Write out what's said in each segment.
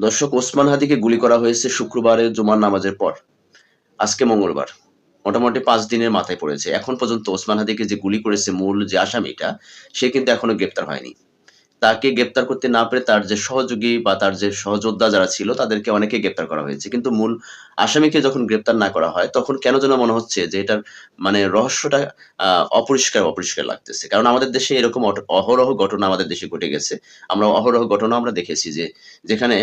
দর্শক, ওসমান হাদিকে গুলি করা হয়েছে শুক্রবারে জুমার নামাজের পর। আজকে মঙ্গলবার। মোটামুটি পাঁচ দিনের মাথায় পড়েছে। এখন পর্যন্ত ওসমান হাদিকে যে গুলি করেছে মূল যে আসামিটা, সে কিন্তু এখনও গ্রেপ্তার হয়নি। তাকে গ্রেপ্তার করতে না পেরে তার যে সহযোগী বা তার যে সহযোদ্ধা যারা ছিল, তাদেরকে অনেকে গ্রেপ্তার করা হয়েছে। কিন্তু মূল আসামিকে যখন গ্রেপ্তার না করা হয়, তখন কেন যেন মনে হচ্ছে যে এটার মানে রহস্যটা অপরিষ্কার অপরিষ্কার লাগতেছে। কারণ আমাদের দেশে এরকম অহরহ ঘটনা আমাদের দেশে ঘটে গেছে। আমরা অহরহ ঘটনা আমরা দেখেছি যে, যেখানে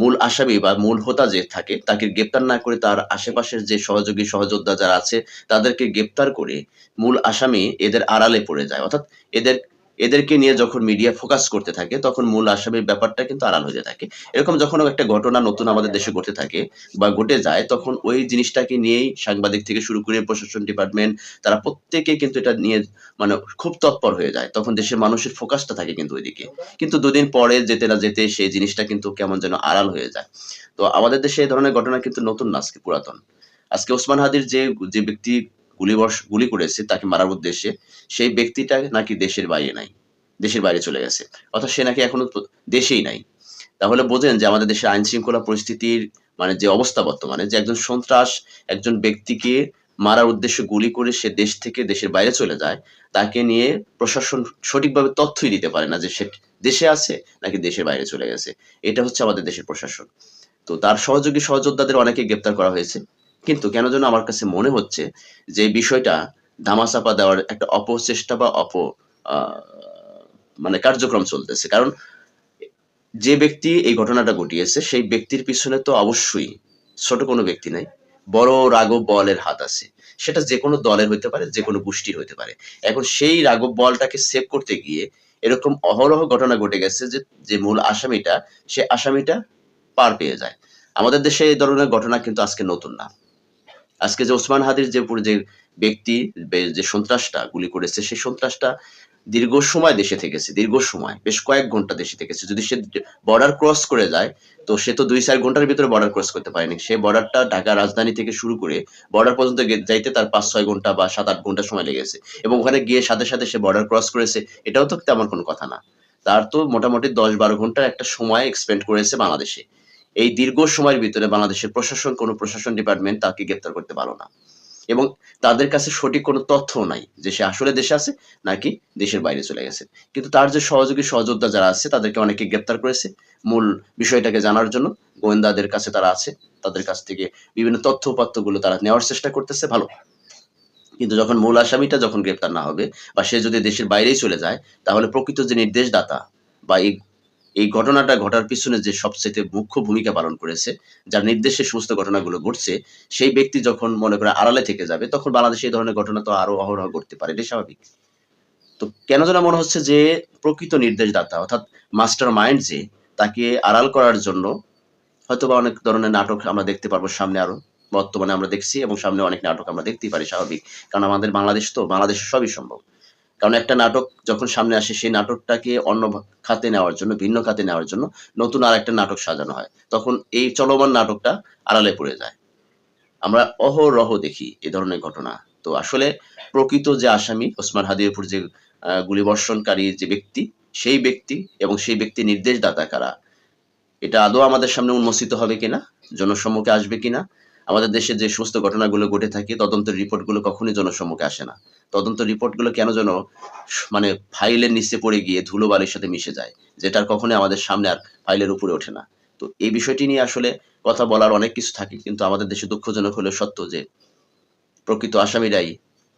মূল আসামি বা মূল হোতা যে থাকে, তাকে গ্রেপ্তার না করে তার আশেপাশের যে সহযোগী, সহযোদ্ধা যারা আছে, তাদেরকে গ্রেপ্তার করে মূল আসামি এদের আড়ালে পড়ে যায়। অর্থাৎ এদের এদেরকে নিয়ে যখন মিডিয়া ফোকাস করতে থাকে, তখন মূল আসামির ব্যাপারটা কিন্তু আড়াল হয়ে থাকে। এরকম যখন একটা ঘটনা নতুন আমাদের দেশে ঘটে থাকে বা ঘটে যায়, তখন ওই জিনিসটাকে নিয়েই সাংবাদিক থেকে শুরু করে প্রশাসন ডিপার্টমেন্ট তারা প্রত্যেকে কিন্তু এটা নিয়ে মানে খুব তৎপর হয়ে যায়। তখন দেশের মানুষের ফোকাসটা থাকে কিন্তু ওইদিকে। কিন্তু দুদিন পরে যেতে না যেতে সেই জিনিসটা কিন্তু কেমন যেন আড়াল হয়ে যায়। তো আমাদের দেশে এই ধরনের ঘটনা কিন্তু নতুন না আজকে, পুরাতন। আজকে ওসমান হাদির যে যে ব্যক্তি গুলি গুলি করেছে তাকে মারার উদ্দেশ্যে, সেই ব্যক্তিটা নাকি দেশের বাইরে নাই। দেশের বাইরে চলে গেছে। অর্থাৎ সে নাকি এখনও দেশেই নাই। তাহলে বোঝেন যে আমাদের দেশের আইন শৃঙ্খলা পরিস্থিতির মানে যে অবস্থা বর্তমানে, যে একজন সন্ত্রাস, একজন ব্যক্তিকে মারার উদ্দেশ্যে গুলি করে সে দেশ থেকে দেশের বাইরে চলে যায়, তাকে নিয়ে প্রশাসন সঠিকভাবে তথ্যই দিতে পারে না যে সে দেশে আছে নাকি দেশের বাইরে চলে গেছে। এটা হচ্ছে আমাদের দেশের প্রশাসন। তো তার সহযোগী সহযোদ্ধাদের অনেকে গ্রেপ্তার করা হয়েছে। কিন্তু কেন যেন আমার কাছে মনে হচ্ছে যে বিষয়টা ধামাচাপা দেওয়ার একটা অপচেষ্টা বা অপ মানে কার্যক্রম চলতেছে। কারণ যে ব্যক্তি এই ঘটনাটা ঘটিয়েছে, সেই ব্যক্তির পিছনে তো অবশ্যই ছোট কোনো ব্যক্তি নাই, বড় রাঘব বলের হাত আছে। সেটা যে কোনো দলের হইতে পারে, যে কোনো গোষ্ঠীর হইতে পারে। এখন সেই রাঘব বলটাকে সেভ করতে গিয়ে এরকম অহরহ ঘটনা ঘটে গেছে যে যে মূল আসামিটা, সে আসামিটা পার পেয়ে যায়। আমাদের দেশে এই ধরনের ঘটনা কিন্তু আজকে নতুন না। আজকে যে ওসমান হাদির যে যে ব্যক্তি, যে সন্ত্রাসটা গুলি করেছে, সেই সন্ত্রাসটা দীর্ঘ সময় দেশে থেকেছে, দীর্ঘ সময়, বেশ কয়েক ঘণ্টা দেশে থেকেছে। যদি সে বর্ডার ক্রস করে যায়, তো সে তো দুই চার ঘণ্টার ভিতরে বর্ডার ক্রস করতে পারেনি। সে বর্ডারটা ঢাকা রাজধানী থেকে শুরু করে বর্ডার পর্যন্ত যাইতে তার পাঁচ ছয় ঘণ্টা বা সাত আট ঘণ্টা সময় লেগেছে। এবং ওখানে গিয়ে সাথে সাথে সে বর্ডার ক্রস করেছে। এটাও তো তেমন কোনো কথা না। তার তো মোটামুটি দশ বারো ঘণ্টার একটা সময় এক্সপেন্ড করেছে বাংলাদেশে। এই দীর্ঘ সময়ের ভিতরে বাংলাদেশের প্রশাসন, কোনো প্রশাসন ডিপার্টমেন্ট তাকে গ্রেপ্তার করতে পারল না। এবং তাদের কাছে সঠিক কোনো তথ্যও নাই যে সে আসলে দেশে আছে নাকি দেশের বাইরে চলে গেছে। কিন্তু তার যে সহযোগী, সহযোদ্ধা যারা আছে, তাদেরকে অনেকে গ্রেপ্তার করেছে। মূল বিষয়টাকে জানার জন্য গোয়েন্দাদের কাছে তারা আছে, তাদের কাছ থেকে বিভিন্ন তথ্য উপাত্তগুলো তারা নেওয়ার চেষ্টা করতেছে, ভালো। কিন্তু যখন মূল আসামিটা যখন গ্রেপ্তার না হবে বা সে যদি দেশের বাইরেই চলে যায়, তাহলে প্রকৃত যে নির্দেশদাতা বা এই এই ঘটনাটা ঘটার পিছনে যে সবচেয়ে মুখ্য ভূমিকা পালন করেছে, যার নির্দেশে সমস্ত ঘটনাগুলো ঘটছে, সেই ব্যক্তি যখন মনে করে আড়ালে থেকে যাবে, তখন বাংলাদেশে এই ধরনের ঘটনা তো আরও অহরহ ঘটতে পারে, এটাই স্বাভাবিক। তো কেন যেন মনে হচ্ছে যে প্রকৃত নির্দেশদাতা, অর্থাৎ মাস্টার মাইন্ড যে, তাকে আড়াল করার জন্য হয়তোবা অনেক ধরনের নাটক আমরা দেখতে পারব সামনে আরও, বর্তমানে আমরা দেখছি এবং সামনে অনেক নাটক আমরা দেখতেই পারি, স্বাভাবিক। কারণ আমাদের বাংলাদেশ তো, বাংলাদেশে সবই সম্ভব। কারণ একটা নাটক যখন সামনে আসে, সেই নাটকটাকে অন্য খাতে নেওয়ার জন্য, ভিন্ন খাতে নেওয়ার জন্য নতুন আর একটা নাটক সাজানো হয়। তখন এই চলমান নাটকটা আড়ালে পড়ে যায়। আমরা অহরহ দেখি এই ধরনের ঘটনা। তো আসলে প্রকৃত যে আসামি, ওসমান হাদির উপর যে গুলিবর্ষণকারী যে ব্যক্তি, সেই ব্যক্তি এবং সেই ব্যক্তি নির্দেশদাতা কারা? এটা আদৌ আমাদের সামনে উন্মোচিত হবে কিনা? জনসম্মুখে আসবে কিনা? আমাদের দেশে যে সমস্ত ঘটনাগুলো ঘটে থাকে, তদন্তের রিপোর্টগুলো কখনোই জনসম্মুখে আসে না। তদন্ত রিপোর্টগুলো কেন যেন মানে ফাইলের নিচে পড়ে গিয়ে ধুলোবালির সাথে মিশে যায় যেটা কখনোই আমাদের সামনে আর ফাইলের উপরে ওঠে না। তো এই বিষয়টি নিয়ে আসলে কথা বলার অনেক কিছু থাকে, কিন্তু আমাদের দেশে দুঃখজনক হলেও সত্য যে, প্রকৃত আসামিরাই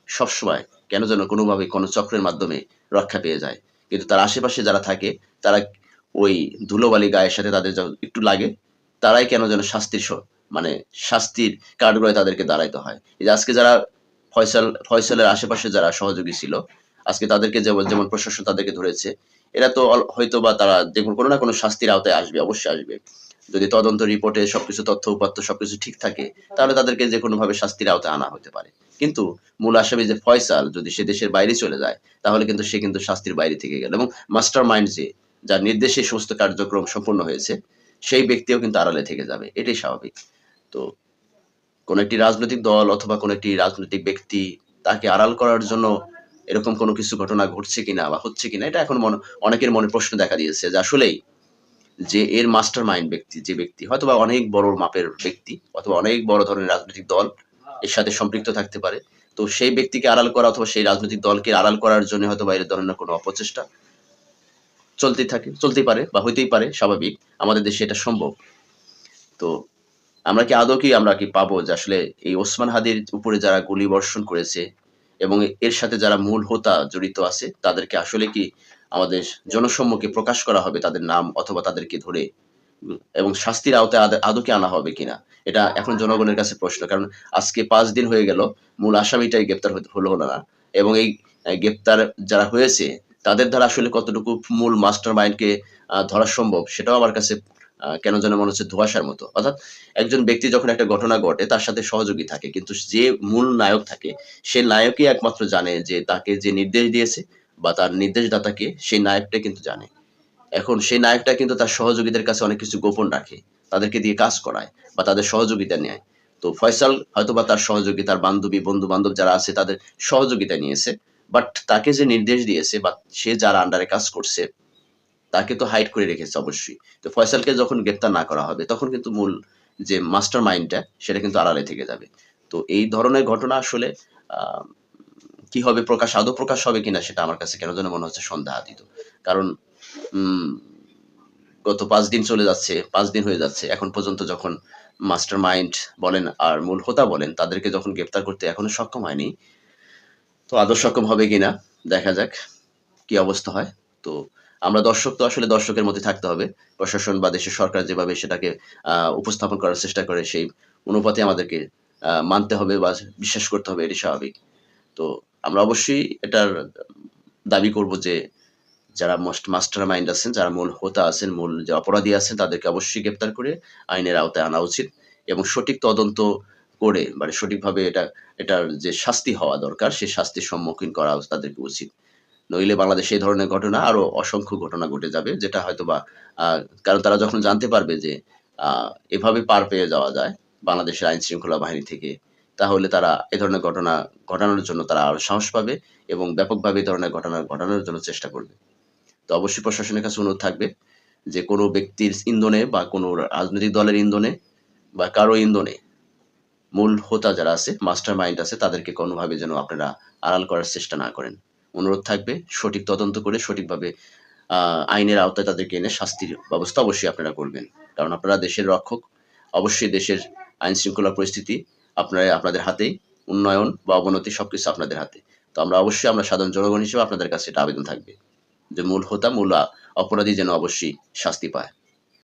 সবসময় কেন যেন কোনোভাবে কোনো চক্রের মাধ্যমে রক্ষা পেয়ে যায়। কিন্তু তার আশেপাশে যারা থাকে, তারা ওই ধুলোবালি গায়ের সাথে তাদের একটু লাগে, তারাই কেন যেন শাস্তির মানে শাস্তির কাঠগড়ায় তাদেরকে দাঁড়াইতে হয়। এই যে আজকে যারা ফয়সাল, ফয়সালের আশেপাশে যারা সহযোগী ছিল, আজকে তাদেরকে যেমন যেমন প্রশাসন তাদেরকে ধরেছে, এরা তো হয়তো বা তারা দেখুন, কোনো না কোনো শাস্তির আওতায় আসবে, অবশ্যই আসবে। যদি তদন্ত রিপোর্টে সবকিছু তথ্য, উপাত্ত সবকিছু ঠিক থাকে, তাহলে তাদেরকে যে কোনো ভাবে শাস্তির আওতায় আনা হতে পারে। কিন্তু মূল আসামি যে ফয়সাল, যদি সে দেশের বাইরে চলে যায়, তাহলে কিন্তু সে কিন্তু শাস্তির বাইরে থেকে গেল। এবং মাস্টার মাইন্ড যে, যার নির্দেশে সমস্ত কার্যক্রম সম্পন্ন হয়েছে, সেই ব্যক্তিও কিন্তু আড়ালে থেকে যাবে, এটাই স্বাভাবিক। তো কোন একটি রাজনৈতিক দল অথবা কোন একটি রাজনৈতিক ব্যক্তি তাকে আড়াল করার জন্য এরকম কোনো কিছু ঘটনা ঘটছে কিনা বা হচ্ছে কিনা, এটা এখন মনে অনেকের মনে প্রশ্ন দেখা দিয়েছে যে আসলেই যে এর মাস্টার মাইন্ড ব্যক্তি, যে ব্যক্তি হয়তো বা অনেক বড় মাপের ব্যক্তি অথবা অনেক বড় ধরনের রাজনৈতিক দল এর সাথে সম্পৃক্ত থাকতে পারে। তো সেই ব্যক্তিকে আড়াল করা অথবা সেই রাজনৈতিক দলকে আড়াল করার জন্য হয়তো বা এর ধরনের কোনো অপচেষ্টা চলতেই থাকে, চলতেই পারে বা হইতেই পারে, স্বাভাবিক। আমাদের দেশে এটা সম্ভব। তো আমরা কি আদৌ কি আমরা কি পাবো যে আসলে এই ওসমান হাদির উপরে যারা গুলি বর্ষণ করেছে এবং এর সাথে যারা মূল হোতা জড়িত আছে, তাদেরকে আসলে কি আমাদের জনসম্মুখে প্রকাশ করা হবে তাদের নাম অথবা তাদেরকে ধরে? এবং শাস্তির আওতায় আদ- কি আনা হবে কিনা? এটা এখন জনগণের কাছে প্রশ্ন, কারণ আজকে পাঁচ দিন হয়ে গেল, মূল আসামিটাই গ্রেপ্তার হলো না। এবং এই গ্রেপ্তার যারা হয়েছে, তাদের দ্বারা আসলে কতটুকু মূল মাস্টার মাইন্ডকে ধরা সম্ভব, সেটাও আমার কাছে কেন যেন মনে হচ্ছে ধোঁয়াশার মতো। অর্থাৎ একজন ব্যক্তি যখন একটা ঘটনা ঘটে, তার সাথে সহযোগী থাকে, কিন্তু যে মূল নায়ক থাকে, সে নায়কই একমাত্র জানে যে তাকে যে নির্দেশ দিয়েছে বা তার নির্দেশদাতাকে, সেই নায়কটা কিন্তু জানে। এখন সেই নায়কটা কিন্তু তার সহযোগীদের কাছে অনেক কিছু গোপন রাখে, তাদেরকে দিয়ে কাজ করায় বা তাদের সহযোগিতা নেয়। তো ফয়সাল হয়তো বা তার সহযোগী, তার বান্ধবী বন্ধু বান্ধব যারা আছে, তাদের সহযোগিতা নিয়েছে বাট তাকে যে নির্দেশ দিয়েছে বা সে যার আন্ডারে কাজ করছে তাকে তো হাইড করে রেখেছে অবশ্যই। তো ফয়সালকে যখন গ্রেপ্তার না করা হবে, তখন কিন্তু মূল যে মাস্টার মাইন্ডটা সেটা কিন্তু আড়ালে থেকে যাবে। তো এই ধরনের ঘটনা আসলে কি হবে প্রকাশ, আদৌ প্রকাশ হবে কিনা সেটা আমার কাছে কেন যেন মনে হচ্ছে সন্দেহাতীত। কারণ গত পাঁচ দিন চলে যাচ্ছে, পাঁচ দিন হয়ে যাচ্ছে, এখন পর্যন্ত যখন মাস্টার মাইন্ড বলেন আর মূল হোতা বলেন, তাদেরকে যখন গ্রেপ্তার করতে এখনও সক্ষম হয়নি, তো আদৌ সক্ষম হবে কিনা, দেখা যাক কি অবস্থা হয়। তো আমরা দর্শক তো আসলে দর্শকের মধ্যে থাকতে হবে। প্রশাসন বা দেশের সরকার যেভাবে সেটাকে উপস্থাপন করার চেষ্টা করে, সেই অনুপাতে আমাদেরকে মানতে হবে বা বিশ্বাস করতে হবে, এটি স্বাভাবিক। তো আমরা অবশ্যই এটার দাবি করব যে, যারা মোস্ট মাস্টার মাইন্ড আছেন, যারা মূল হোতা আছেন, মূল যে অপরাধী আছেন, তাদেরকে অবশ্যই গ্রেপ্তার করে আইনের আওতায় আনা উচিত এবং সঠিক তদন্ত করে মানে সঠিকভাবে এটা, এটার যে শাস্তি হওয়া দরকার, সেই শাস্তির সম্মুখীন করা তাদেরকে উচিত। নইলে বাংলাদেশে এই ধরনের ঘটনা আরও অসংখ্য ঘটনা ঘটে যাবে, যেটা হয়তো বা কারণ তারা যখন জানতে পারবে যে এভাবে পার পেয়ে যাওয়া যায় বাংলাদেশের আইন শৃঙ্খলা বাহিনী থেকে, তাহলে তারা এ ধরনের ঘটনা ঘটানোর জন্য তারা আরও সাহস পাবে এবং ব্যাপকভাবে এ ধরনের ঘটনা ঘটানোর জন্য চেষ্টা করবে। তো অবশ্যই প্রশাসনের কাছে অনুরোধ থাকবে যে, কোনো ব্যক্তির ইন্ধনে বা কোনো রাজনৈতিক দলের ইন্ধনে বা কারও ইন্ধনে মূল হোতা যারা আছে মাস্টার মাইন্ড আছে, তাদেরকে কোনোভাবে যেন আপনারা আড়াল করার চেষ্টা না করেন। অনুরোধ থাকবে, সঠিক তদন্ত করে সঠিকভাবে আইনের আওতায় তাদেরকে এনে শাস্তির ব্যবস্থা অবশ্যই আপনারা করবেন। কারণ আপনারা দেশের রক্ষক, অবশ্যই দেশের আইন শৃঙ্খলা পরিস্থিতি আপনারা, আপনাদের হাতেই, উন্নয়ন বা অবনতি সবকিছু আপনাদের হাতে। তো আমরা অবশ্যই, আমরা সাধারণ জনগণ হিসেবে আপনাদের কাছে এটা আবেদন থাকবে যে মূল হোতা, মূল অপরাধী যেন অবশ্যই শাস্তি পায়।